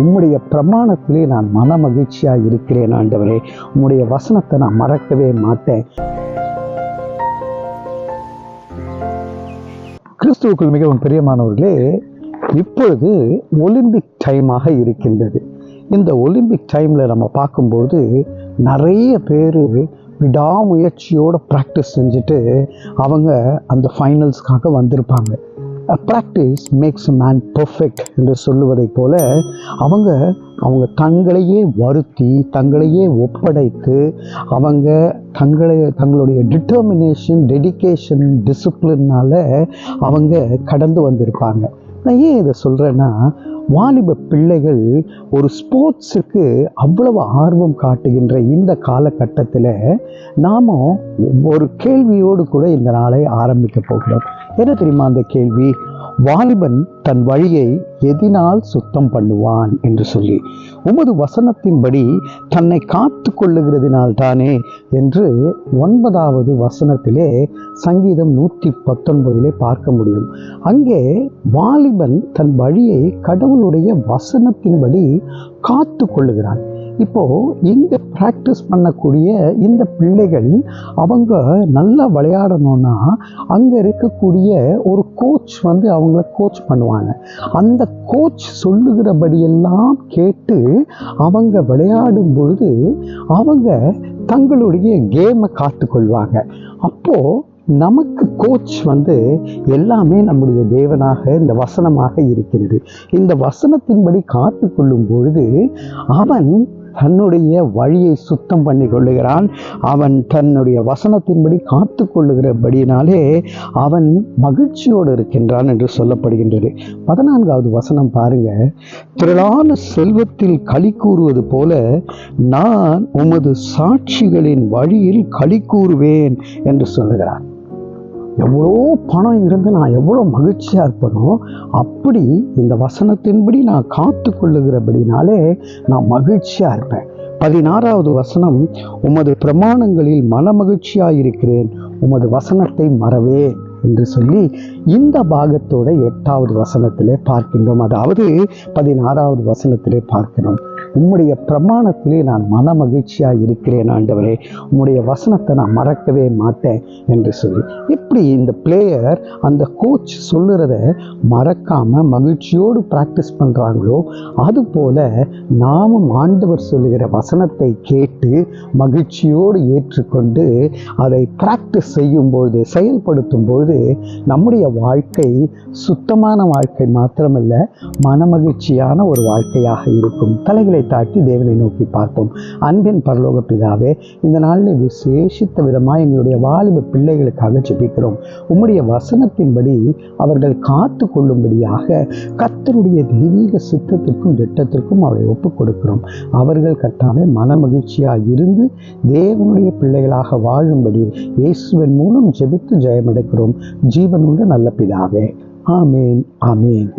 உம்முடைய பிரமாணத்திலே நான் மன மகிழ்ச்சியா இருக்கிறேன் ஆண்டவரே. உம்முடைய வசனத்தை நான் மறக்கவே மாட்டேன். கிறிஸ்துவுக்குள் மிகவும் பிரியமானவர்களே இப்பொழுது ஒலிம்பிக் டைமாக இருக்கின்றது. இந்த ஒலிம்பிக் டைமில் நம்ம பார்க்கும்போது நிறைய பேர் விடாமுயற்சியோட ப்ராக்டிஸ் செஞ்சுட்டு அவங்க அந்த ஃபைனல்ஸ்க்காக வந்திருப்பாங்க. ப்ராக்டிஸ் மேக்ஸ் மேன் பர்ஃபெக்ட் என்று சொல்லுவதைப் போல அவங்க அவங்க தங்களையே வருத்தி தங்களையே ஒப்படைத்து அவங்க தங்களை தங்களுடைய டிட்டர்மினேஷன் டெடிகேஷன் டிசிப்ளினால் அவங்க கடந்து வந்திருப்பாங்க. நான் ஏன் இதை சொல்கிறேன்னா வாலிப பிள்ளைகள் ஒரு ஸ்போர்ட்ஸுக்கு அவ்வளவு ஆர்வம் காட்டுகின்ற இந்த காலகட்டத்தில் நாம் ஒரு கேள்வியோடு கூட இந்த நாளை ஆரம்பிக்க போகிறோம். என்ன தெரியுமா அந்த கேள்வி? வாலிபன் தன் வழியை எதினால் சுத்தம் பண்ணுவான் என்று சொல்லி உமது வசனத்தின்படி தன்னை காத்து கொள்ளுகிறதினால் தானே என்று ஒன்பதாவது வசனத்திலே சங்கீதம் நூற்றி பத்தொன்பதிலே பார்க்க முடியும். அங்கே வாலிபன் தன் வழியை கடவுளுடைய வசனத்தின்படி காத்து கொள்ளுகிறான். இப்போ இங்க ப்ராக்டிஸ் பண்ணக்கூடிய இந்த பிள்ளைகள் அவங்க நல்லா விளையாடணும்னா அங்க இருக்கக்கூடிய ஒரு கோச் வந்து அவங்கள கோச் பண்ணுவாங்க. அந்த கோச் சொல்லுகிறபடியெல்லாம் கேட்டு அவங்க விளையாடும் பொழுது அவங்க தங்களுடைய கேமை காத்துக்கொள்வாங்க. அப்போ நமக்கு கோச் வந்து எல்லாமே நம்முடைய தேவனாக இந்த வசனமாக இருக்கிறது. இந்த வசனத்தின்படி காத்து கொள்ளும் பொழுது அவன் தன்னுடைய வழியை சுத்தம் பண்ணி கொள்ளுகிறான் அவன் தன்னுடைய வசனத்தின்படி காத்து கொள்ளுகிறபடினாலே அவன் மகிழ்ச்சியோடு இருக்கின்றான் என்று சொல்லப்படுகின்றது. பதினான்காவது வசனம் பாருங்க. திரளான செல்வத்தில் களி கூறுவது போல நான் உமது சாட்சிகளின் வழியில் களி கூறுவேன் என்று சொல்லுகிறான். எவ்வளோ பணம் இருந்து நான் எவ்வளோ மகிழ்ச்சியாக இருப்பனோ அப்படி இந்த வசனத்தின்படி நான் காத்து கொள்ளுகிறபடினாலே நான் மகிழ்ச்சியாக இருப்பேன். பதினாறாவது வசனம் உமது பிரமாணங்களில் மன மகிழ்ச்சியாக இருக்கிறேன் உமது வசனத்தை மறவேன் என்று சொல்லி இந்த பாகத்தோட எட்டாவது வசனத்திலே பார்க்கின்றோம். அதாவது பதினாறாவது வசனத்திலே பார்க்கிறோம். உம்முடைய பிரமாணத்திலே நான் மன மகிழ்ச்சியாக இருக்கிறேன் ஆண்டவரே. உம்முடைய வசனத்தை நான் மறக்கவே மாட்டேன் என்று சொல்லி. இப்படி இந்த பிளேயர் அந்த கோச் சொல்லுறத மறக்காம மகிழ்ச்சியோடு ப்ராக்டிஸ் பண்ணுறாங்களோ அதுபோல நாமும் ஆண்டவர் சொல்லுகிற வசனத்தை கேட்டு மகிழ்ச்சியோடு ஏற்றுக்கொண்டு அதை ப்ராக்டிஸ் செய்யும்போது செயல்படுத்தும் பொழுது நம்முடைய வாழ்க்கை சுத்தமான வாழ்க்கை மாத்திரமல்ல மனமகிழ்ச்சியான ஒரு வாழ்க்கையாக இருக்கும். தலைகளை தாட்டி தேவனை நோக்கி பார்ப்போம். அன்பின் பரலோக பிதாவே இந்த நாளில் விசேஷித்த விதமாக எங்களுடைய வாலிப பிள்ளைகளுக்காக ஜெபிக்கிறோம். உம்முடைய வசனத்தின்படி அவர்கள் காத்து கொள்ளும்படியாக கத்தருடைய தெய்வீக சித்தத்திற்கும் திட்டத்திற்கும் அவரை ஒப்புக் கொடுக்கிறோம் அவர்கள் கட்டாவே மனமகிழ்ச்சியாக இருந்து தேவனுடைய பிள்ளைகளாக வாழும்படி இயேசுவின் மூலம் ஜெபித்து ஜெயமெடுக்கிறோம். ஜீவனுள்ள நல்ல பிதாவே. ஆமேன் ஆமேன்.